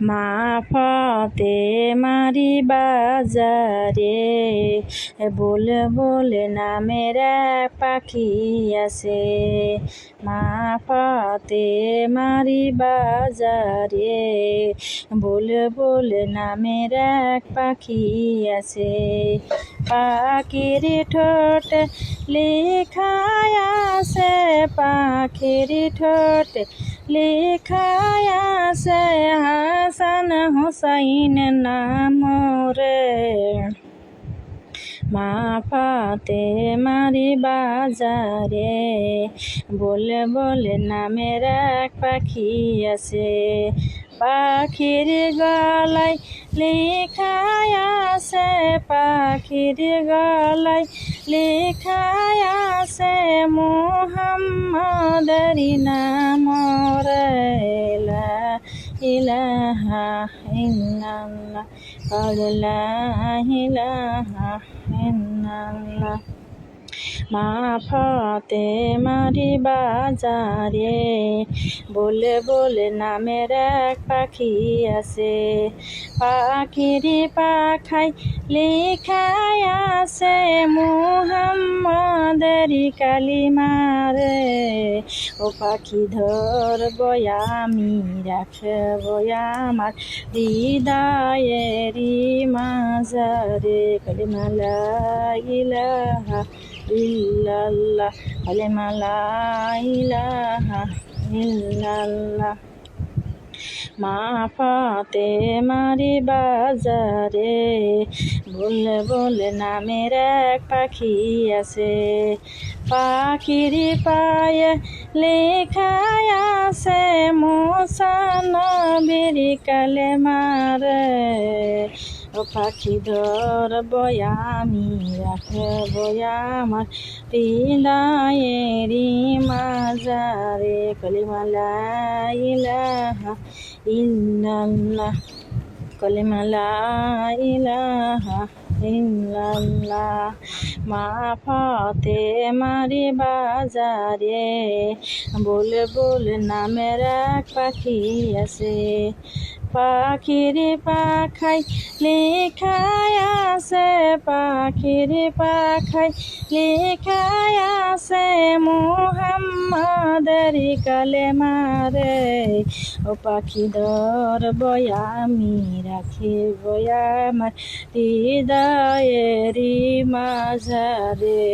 মা ফতে মারি বাজারে, বলে বলে নামের পাখি আছে। মা ফতে মারি বাজারে, বলে বলে নামের এক পাখি আছে। পাখির ঠোঁট লেখায় আছে, পাখির ঠোঁট লেখায় আছে, হাসান হুসাইন নাম রে মা ফাতে মারি বাজারে, বলে বলে নামের এক পাখি আছে। পাখির গলায় লেখায় আছে পাখির গলায় লেখায় আছে মোহাম্মদরি নাম রে লা ইলাহা ইল্লাল্লাহ লা ইলাহা ইল্লাল্লাহ। মা ফতে মারি বাজারে, বলে বলে নামের এক পাখি আছে। পাখির পাখাই লেখায় আছে মুহাম্মাদের কালিমারে। ও পাখি ধর বয়ামি রাখব আমার হৃদয়েরি মাজারে। কালিমালা ইলাহা ইল্লাল্লাহ, কালিমা লা ইলাহা ইল্লাল্লাহ। মা ফাতে মারি বাজারে বলে বলে নামের এক পাখি আছে। পাখির পায়ে লেখায় আছে মোসানবির কালে মারে ও পাখি ধর বয়ামি, রাখে বয়ামার হৃদয়েরি মাজারে কলিমালা ইলাহা ইল্লাল্লাহ কলিমালা ইল্লাল্লাহ। মা ফতে মারি বাজারে বলে বলে নামের এক পাখি আছে। পাখির পাখাই লেখায় আছে পাখির পাখাই লেখায় আছে মোহাম্মদের কালে মারে ও পাখি ধর বয়ামি রাখি বয়ামার হৃদয়েরি মাঝারে।